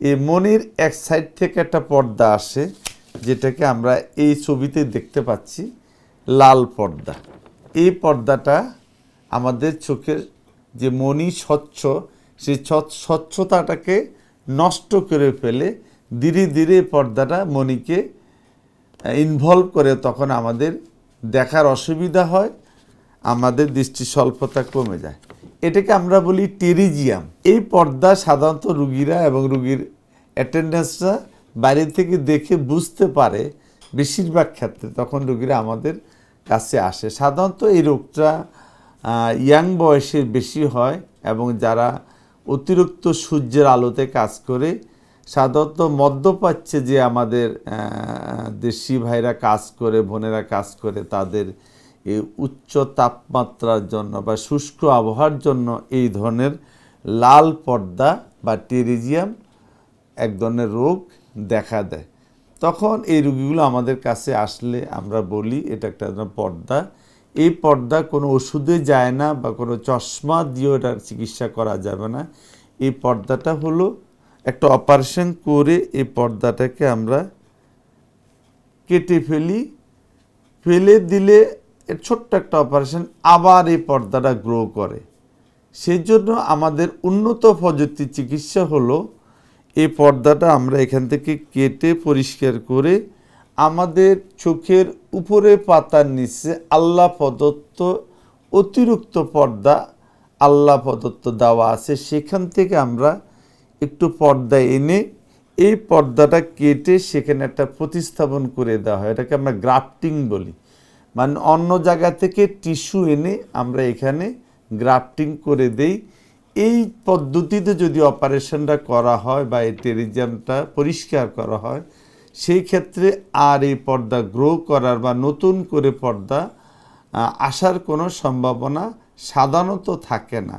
এই মনির এক সাইড থেকে একটা পর্দা আসে, যেটাকে আমরা এই ছবিতে দেখতে পাচ্ছি, লাল পর্দা। এই পর্দাটা আমাদের চোখের যে মনি স্বচ্ছ সেই স্বচ্ছতাটাকে নষ্ট করে ফেলে ধীরে ধীরে পর্দাটা মনিকে ইনভলভ করে তখন আমাদের দেখার অসুবিধা হয়, আমাদের দৃষ্টি স্বল্পতা কমে যায়। এটাকে আমরা বলি টেরিজিয়াম। এই পর্দা সাধারণত রুগীরা এবং রুগীর অ্যাটেন্ডেন্সরা বাইরে থেকে দেখে বুঝতে পারে বেশিরভাগ ক্ষেত্রে তখন রুগীরা আমাদের কাছে আসে। সাধারণত এই রোগটা ইয়াং বয়সের বেশি হয় এবং যারা অতিরিক্ত সূর্যের আলোতে কাজ করে, সাধারণত মদ্যপাচ্ছে যে আমাদের দেশি ভাইরা কাজ করে, বোনেরা কাজ করে, তাদের এই উচ্চ তাপমাত্রার জন্য বা শুষ্ক আবহাওয়ার জন্য এই ধরনের লাল পর্দা বা টেরিজিয়াম এক ধরনের রোগ দেখা দেয়। তখন এই রোগীগুলো আমাদের কাছে আসলে আমরা বলি এটা একটা পর্দা। এই পর্দা কোনো ওষুধে যায় না বা কোনো চশমা দিয়েও এটার চিকিৎসা করা যাবে না। এই পর্দাটা হলো একটা অপারেশন করে এই পর্দাটাকে আমরা কেটে ফেলি। ফেলে দিলে এর ছোট্ট একটা অপারেশন আবার এই পর্দাটা গ্রো করে। সেই জন্য আমাদের উন্নত প্রযুক্তি চিকিৎসা হলো এই পর্দাটা আমরা এখান থেকে কেটে পরিষ্কার করে আমাদের চোখের উপরে পাতার নিচে আল্লাহ প্রদত্ত অতিরিক্ত পর্দা আল্লাহ প্রদত্ত দেওয়া আছে। সেখান থেকে আমরা একটু পর্দা এনে এই পর্দাটা কেটে সেখানে একটা প্রতিস্থাপন করে দেওয়া হয়। এটাকে আমরা গ্রাফটিং বলি। মানে অন্য জায়গা থেকে টিস্যু এনে আমরা এখানে গ্রাফটিং করে দেই। এই পদ্ধতিতে যদি অপারেশনটা করা হয় বা এই টেরিজামটা পরিষ্কার করা হয়, সেই ক্ষেত্রে আর এই পর্দা গ্রো করার বা নতুন করে পর্দা আসার কোনো সম্ভাবনা সাধারণত থাকে না।